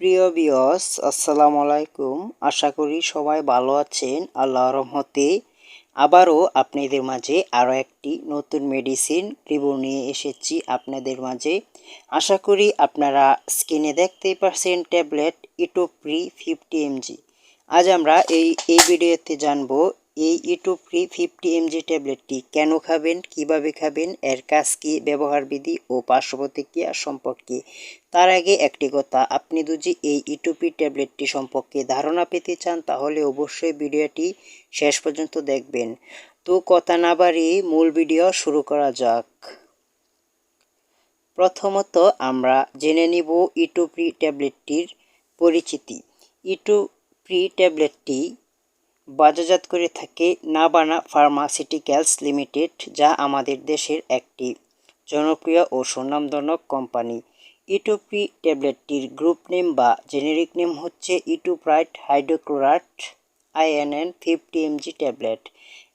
প্রিয় বিয়স আসসালামু আলাইকুম। আশা করি সবাই ভালো আছেন। আল্লাহর রহমতে আবারও আপনাদের মাঝে আরও একটি নতুন মেডিসিন রিভিউ নিয়ে এসেছি আপনাদের মাঝে। আশা করি আপনারা স্ক্রিনে দেখতেই পাচ্ছেন ট্যাবলেট ইটোপ্রি ফিফটি এমজি আজ আমরা এই এই ভিডিওতে জানব এই ইটু ফ্রি ফিফটি এমজি ট্যাবলেটটি কেন খাবেন, কীভাবে খাবেন, এর কাজ কী, ব্যবহার বিধি ও পার্শ্ব প্রতিক্রিয়া সম্পর্কে? তার আগে একটি কথা, আপনি যদি এই ইটুপি ট্যাবলেটটি সম্পর্কে ধারণা পেতে চান, তাহলে অবশ্যই ভিডিওটি শেষ পর্যন্ত দেখবেন। তো কথা না বাড়িয়ে মূল ভিডিও শুরু করা যাক। প্রথমত আমরা জেনে নিব ইটোপ্রি ট্যাবলেটটির পরিচিতি। ইটোপ্রি ট্যাবলেটটি বাজারজাত করে থাকে নাবানা ফার্মাসিউটিক্যালস লিমিটেড, যা আমাদের দেশের একটি জনপ্রিয় ও সুনামজনক কোম্পানি। ইটোপি ট্যাবলেটটির গ্রুপ নেম বা জেনেরিক নেম হচ্ছে itopride hydrochloride INN fifty MG tablet.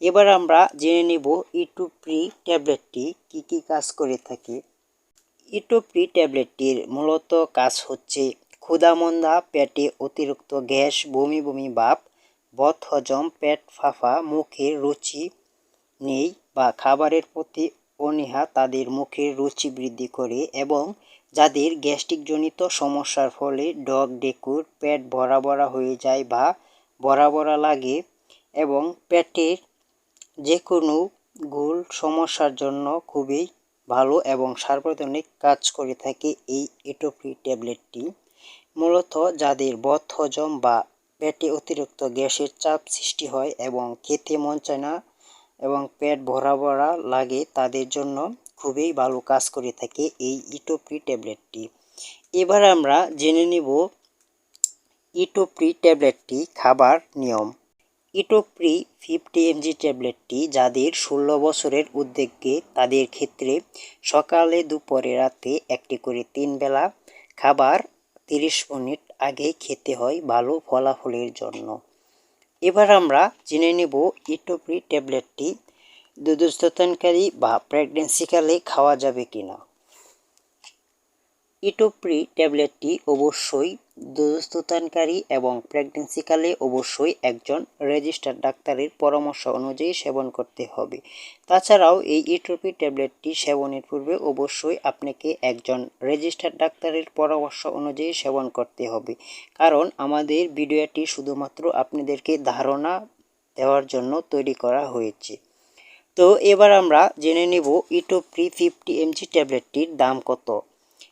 এবার আমরা জেনে নিব ইটোপ্রি ট্যাবলেটটি কি কি কাজ করে থাকে। ইটোপ্রি ট্যাবলেটটির মূলত কাজ হচ্ছে ক্ষুধামন্দা পেটে অতিরিক্ত গ্যাস বমি বমি ভাব বদ হজম পেট ফাঁফা, মুখের রুচি নেই বা খাবারের প্রতি অনীহা তাদের মুখের রুচি বৃদ্ধি করে এবং যাদের গ্যাস্ট্রিকজনিত সমস্যার ফলে ডগ ডেকুর পেট ভরা ভরা হয়ে যায় বা ভরা ভরা লাগে এবং পেটের যে কোনো গুল সমস্যার জন্য খুবই ভালো এবং সার্বজনিক কাজ করে থাকে এই এটোফ্রি ট্যাবলেটটি। মূলত যাদের বদ হজম বা পেটে অতিরিক্ত গ্যাসের চাপ সৃষ্টি হয় এবং খেতে মন চায় না এবং পেট ভরা ভরা লাগে, তাদের জন্য খুবই ভালো কাজ করে থাকে এই ইটোপ্রি ট্যাবলেটটি। এবার আমরা জেনে নিব ইটোপ্রি ট্যাবলেটটি খাবার নিয়ম। ইটোপ্রি ফিফটি এমজি ট্যাবলেটটি যাদের ষোলো বছরের উদ্যোগে তাদের ক্ষেত্রে সকালে, দুপুরে, রাতে একটি করে তিন বেলা খাবার তিরিশ মিনিট আগে খেতে হয় ভালো ফলাফলের জন্য। এবার আমরা জেনে নেব ইটোপ্রি ট্যাবলেটটি দুধস্ততানকারী বা প্রেগনেন্সিকালে খাওয়া যাবে কিনা। ইটোপ্রি ট্যাবলেটটি অবশ্যই দুধস্ততানকারী এবং প্রেগনেন্সিকালে অবশ্যই একজন রেজিস্টার্ড ডাক্তারের পরামর্শ অনুযায়ী সেবন করতে হবে। তাছাড়াও এই ইটোপি ট্যাবলেটটি সেবনের পূর্বে অবশ্যই আপনাকে একজন রেজিস্টার্ড ডাক্তারের পরামর্শ অনুযায়ী সেবন করতে হবে। কারণ আমাদের ভিডিওটি শুধুমাত্র আপনাদেরকে ধারণা দেওয়ার জন্য তৈরি করা হয়েছে। তো এবার আমরা জেনে নেব ইটোপ্রি ফিফটি এমজি ট্যাবলেটটির দাম কত।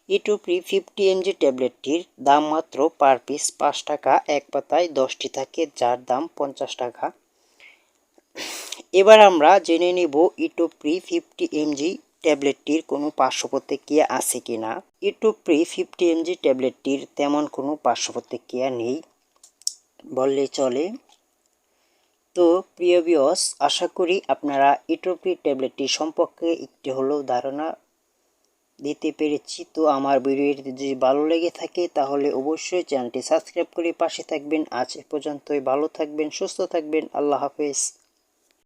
ইটোপ্রি ফিফটি এমজি ট্যাবলেটটির দাম মাত্র পার পিস পাঁচ টাকা, এক পাতায় দশটি থাকে, যার দাম পঞ্চাশ টাকা। এবার আমরা জেনে নেব ইটোপ্রি ফিফটি এমজি ট্যাবলেটটির কোনো পার্শ্ব প্রতিক্রিয়া আছে কি না ইটোপ্রি ফিফটি এমজি ট্যাবলেটটির তেমন কোনো পার্শ্ব প্রতিক্রিয়া নেই বললে চলে। তো প্রিয় বিয়স আশা করি আপনারা ইটোপ্রি ট্যাবলেটটি সম্পর্কে একটি হলেও ধারণা দিতে পেরেছি। তো আমার ভিডিওটি যদি ভালো লেগে থাকে, তাহলে অবশ্যই চ্যানেলটি সাবস্ক্রাইব করে পাশে থাকবেন। আজ পর্যন্তই। ভালো থাকবেন, সুস্থ থাকবেন। আল্লাহ হাফেজ।